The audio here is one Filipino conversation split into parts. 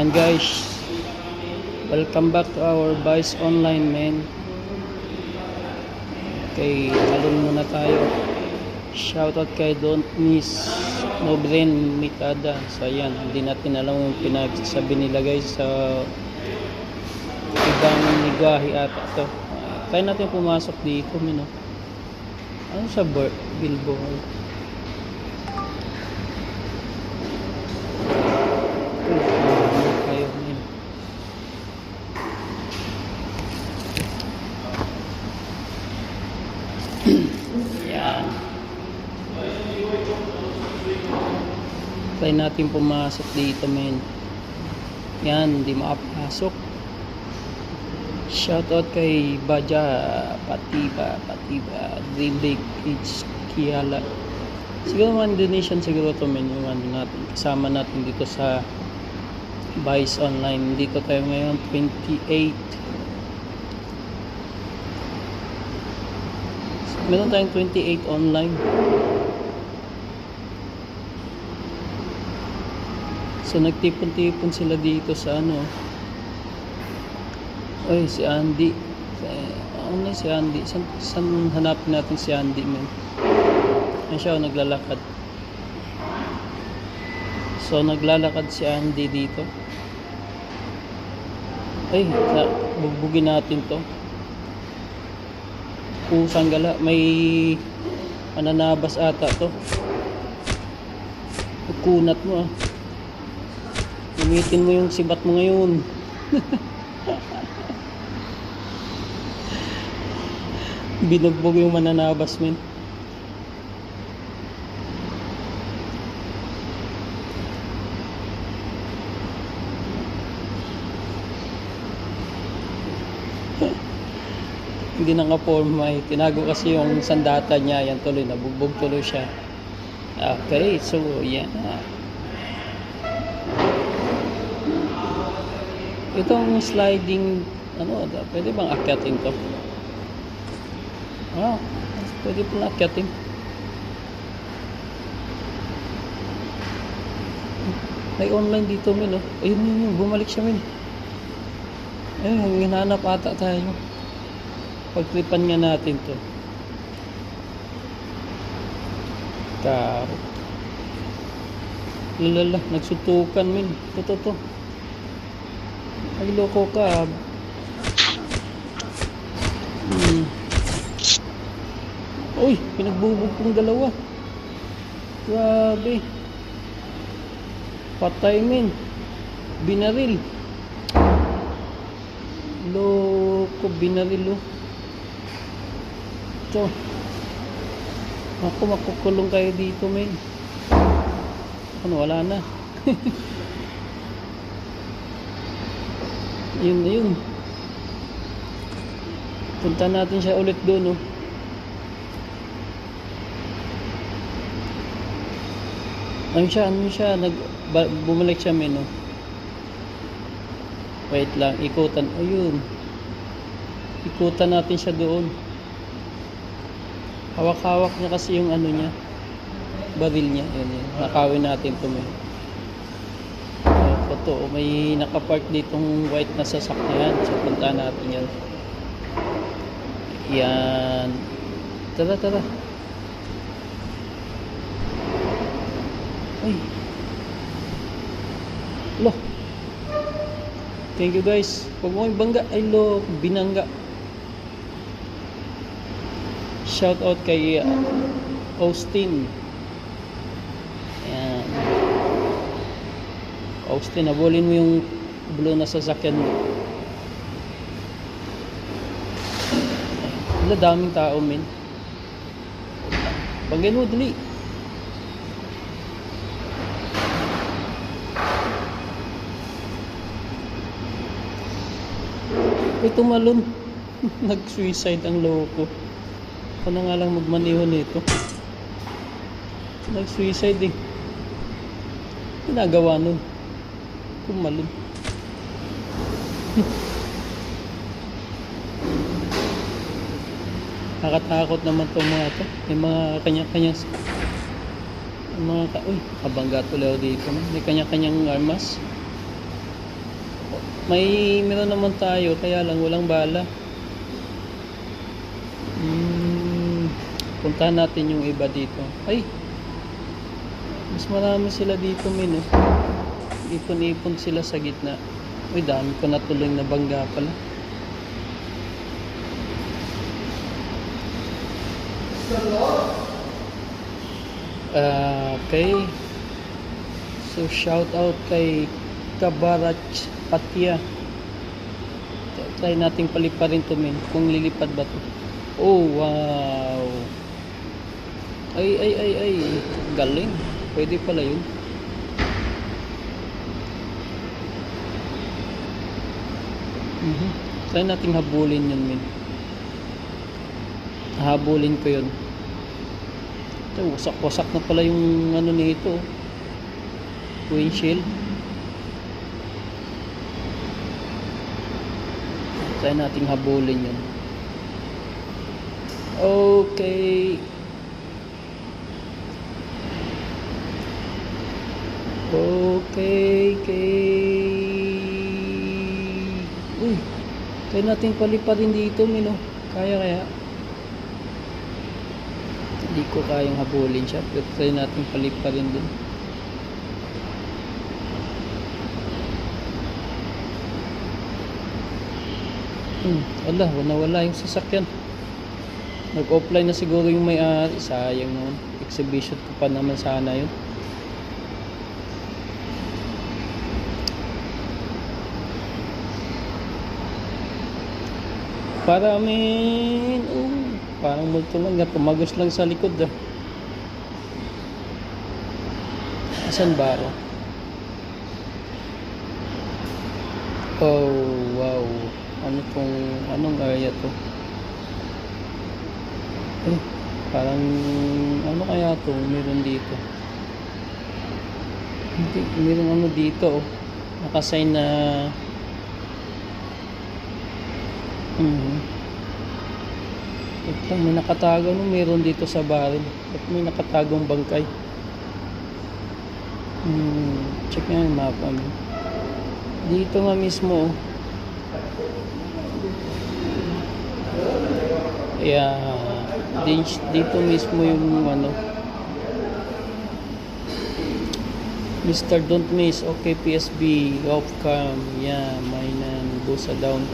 And guys, welcome back to our Vice Online men. Okay, talon muna tayo. Shoutout kay Don't Miss Nobren Mikada. So ayan, hindi natin alam yung pinagsasabi nila guys sa ibang ligwahi ata to. Uh, try natin pumasok dito, mino. Ano sa bar- billboard? Kayo, men. Yan. Try natin pumasok dito, men. Yan, hindi makapasok. Shoutout kay Baja Patiba, Patiba, Dream Big Kids, Kiala. Siguro mga Indonesian siguro to men yung ano natin. Kasama natin dito sa Vice Online. Dito tayo ngayon 28. Meron tayong 28 online. So nagtipon-tipon sila dito sa ano. Ay, si Andy. Eh, Ano si Andy? San, san hanapin natin si Andy, men? Ayun siya, oh, naglalakad. So, naglalakad si Andy dito. Ay, bubugin natin to. Pusang gala. May mananabas ata to. Kunat mo ah. Gamitin mo yung sibat mo ngayon. Binugbog yung mananabas, men. Hindi na nga forma. Tinago kasi yung sandata niya. Yan tuloy, nabugbog tuloy siya. Okay, so yan. Itong sliding, ano, da- pwede bang akyatin to? Ah, pwede pala akyatin. May online dito, Min, oh. Ayun, yun, yun, bumalik siya, Min. Ayun, hinahanap ata tayo. Pagtripan nga natin to. Karo. Lalala, nagsutukan, Min. Ito, to, to. Ay, loko ka. Hmm. Uy, pinagbubog kong dalawa. Grabe. Patay min. Binaril. Loko, binaril oh. Ito. Ako, makukulong kayo dito, men. Ano, wala na. yun na yun. Punta natin siya ulit doon, oh. Ano siya, ano siya, nag, bumalik siya men, oh. Wait lang, ikutan, ayun. Ikutan natin siya doon. Hawak-hawak niya kasi yung ano niya, baril niya, yun yun. Nakawin natin ito men. Ito, may nakapark ditong white na sasakyan. So, punta natin yan. Yan. Tara, tara. Ay. Lo. Thank you guys. Huwag mo ibangga. Ay lo, binangga. Shout out kay uh, Austin. Austin, abulin mo yung blue na sasakyan mo. Wala daming tao, men. Pagyan mo, dali. Ay, tumalon. Nag-suicide ang loko. Ako na nga lang magmaneho nito. Nag-suicide eh. Ginagawa nun. Tumalon. Nakatakot naman to mga to. May mga kanya-kanyang mga ka... Uy, kabangga tuloy dito. May kanya-kanyang armas. May meron naman tayo, kaya lang walang bala. Hmm, puntahan natin yung iba dito. Ay! Mas marami sila dito, min. oh. Ipon-ipon sila sa gitna. Uy, dami ko natuloy na bangga pala. Ah, okay. So, shout out kay Kabarach Patya. Try nating paliparin to min. Kung lilipad ba to. Oh, wow. Ay, ay, ay, ay. Galing. Pwede pala yun. Mhm. Try nating habulin yun, min. Habulin ko yun. Ito, wasak-wasak na pala yung ano nito. Windshield. Try nating habulin yun. Okay, okay. Uy, try nating paliparin dito, Mino. Kaya kaya? Hindi ko kayang habulin siya, pero try nating paliparin din. Hmm, wala, nawala yung sasakyan. Nag-offline na siguro yung may-ari. Sayang naman. Exhibition ko pa naman sana yun. Paramin. Oh, parang multo lang. nga, Tumagos lang sa likod ah. Asan baro? Oh, wow. Ano tong, anong area to? Eh, parang, ano kaya to? Meron dito. Hindi, meron ano dito oh. Nakasign na Mhm. Wait lang, may nakatago no, meron dito sa baril. At may nakatagong bangkay. Hmm, check nga yung mapa mo. Dito nga mismo. oh. Yeah, di- dito mismo yung ano. Mr. Don't Miss, okay PSB, off yeah, mainan, busa down.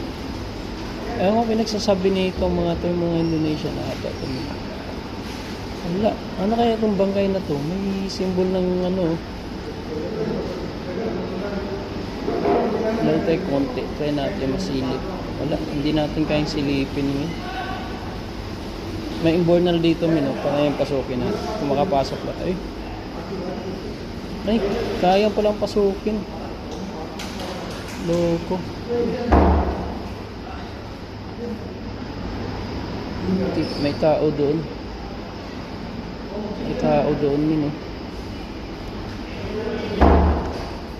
Ewan ko pinagsasabi nito mga to mga Indonesian ata to. Wala. Ano kaya itong bangkay na to? May symbol ng ano. Lang tayo konti. Try natin masilip. Wala. Hindi natin kayang silipin yun. May imbornal dito mino. Para yung pasukin natin. Kung makapasok ba tayo. Ay, kaya palang pasukin. Loko. May tao doon. May tao doon min oh.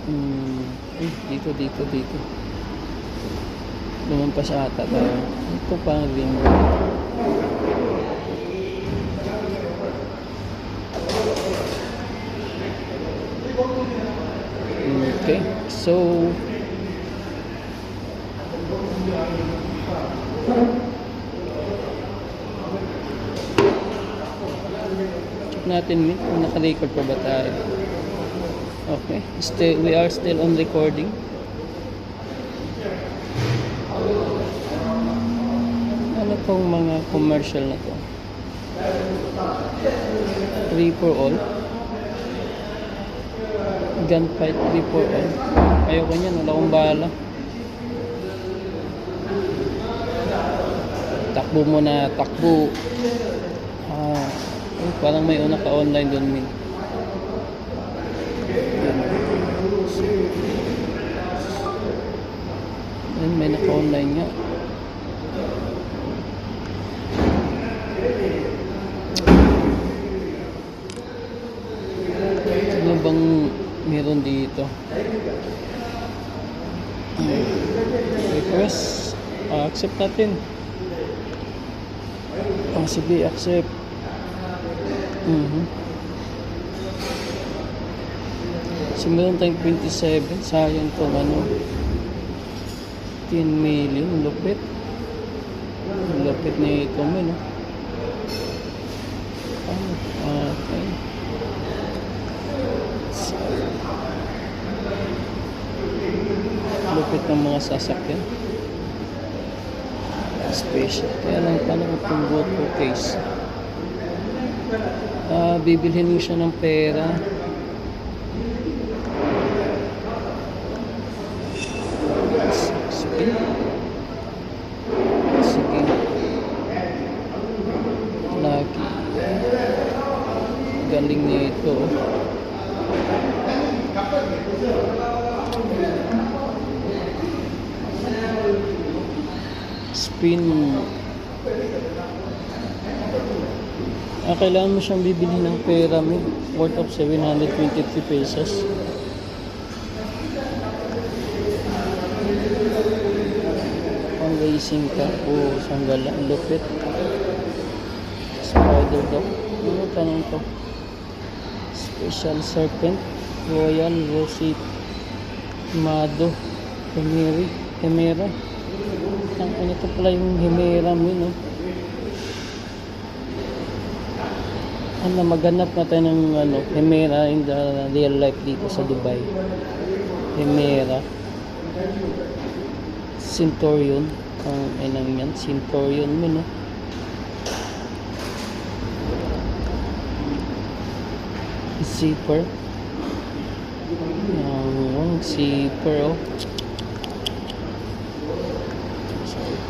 Hmm. Ay, dito, dito, dito. Lumampas ata tayo. Ito pa ang ring. Okay, so natin Min, kung naka-record pa ba tayo. Okay, still, we are still on recording. Ano pong mga commercial na to? Free for all. Gunfight free for all. Ayoko niyan, wala akong bala. Takbo mo na, takbo. Ay, parang may una ka online doon, Min. Ayun, may naka-online nga. Ano bang meron dito? Request. Ah, accept natin. Ah, sige, accept. Mhm. So, meron tayong 27. Sayang to, ano. 16 million. Lupit. Lupit ni mo, no? Ah, Okay. Lupit ng mga sasakyan. Special. Kaya lang, paano itong GoPro case? Ah, bibilhin mo siya ng pera. Sige. Sige. Lagi. Galing niya ito. Spin. Ah, kailangan mo siyang bibili ng pera mo. Worth of 723 pesos. Pang racing ka o sanggala. Lupit. Spider dog. Ano tanong to? Special Serpent. Royal Rosit. Mado. Hemera. Ano to pala yung Hemera mo, no? Ano, maghanap na tayo ng ano, Hemera in the real life dito sa Dubai. Hemera. Centurion. Ang inang yan. Centurion mo, no? Zipper. Ang zipper, oh.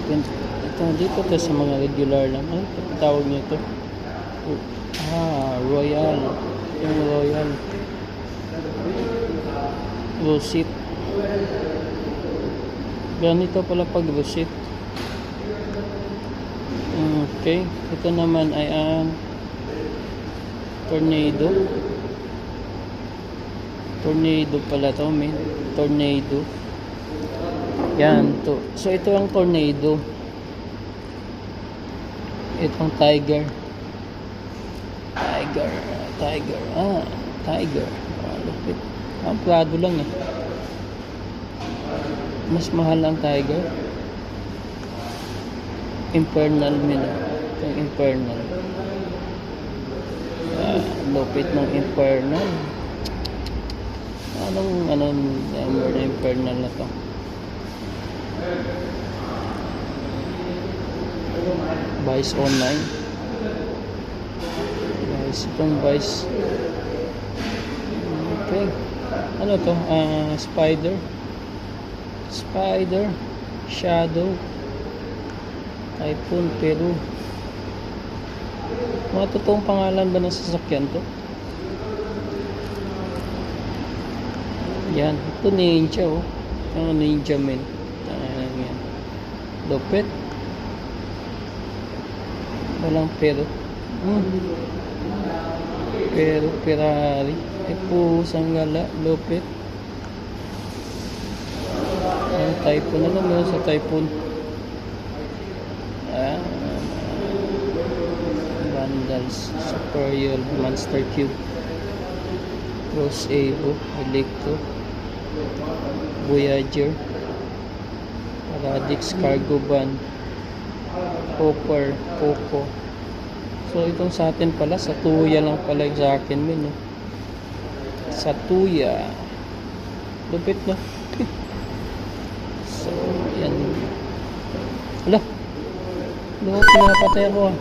Ito, dito to sa mga regular lang. Ano tawag niyo ito? Royal. Yung Royal. Rosit. Ganito pala pag Rosit. Okay. Ito naman ay ang Tornado. Tornado pala to, men. Tornado. Yan, to. So, ito ang tornado. Itong tiger. Tiger, tiger, ah, tiger. Ah, lupit. Ang prado lang eh. Mas mahal ang tiger. Infernal mino. Itong infernal. Ah, lupit ng infernal. Anong, anong number na infernal na to? Vice online. Itong Vice. Okay. Ano to? Ah, spider. Spider. Shadow. Typhoon, Peru. Mga totoong pangalan ba ng sasakyan to? Yan. Ito ninja oh. Ano ninja men. Tangan yan. Lupit. Walang pero. Hmm. Pero Ferrari. E pusang gala. Lupit. Ang typhoon. Ano meron sa typhoon? Ah. Vandals. Superior. Monster Cube. Cross Evo. Electro. Voyager. Radix Cargo Van. Hopper, Poco. So itong sa atin pala, sa tuya lang pala yung sa akin min. No? Sa tuya. Lupit no? so, yan. Ala. Ano, pinapatay ako ah.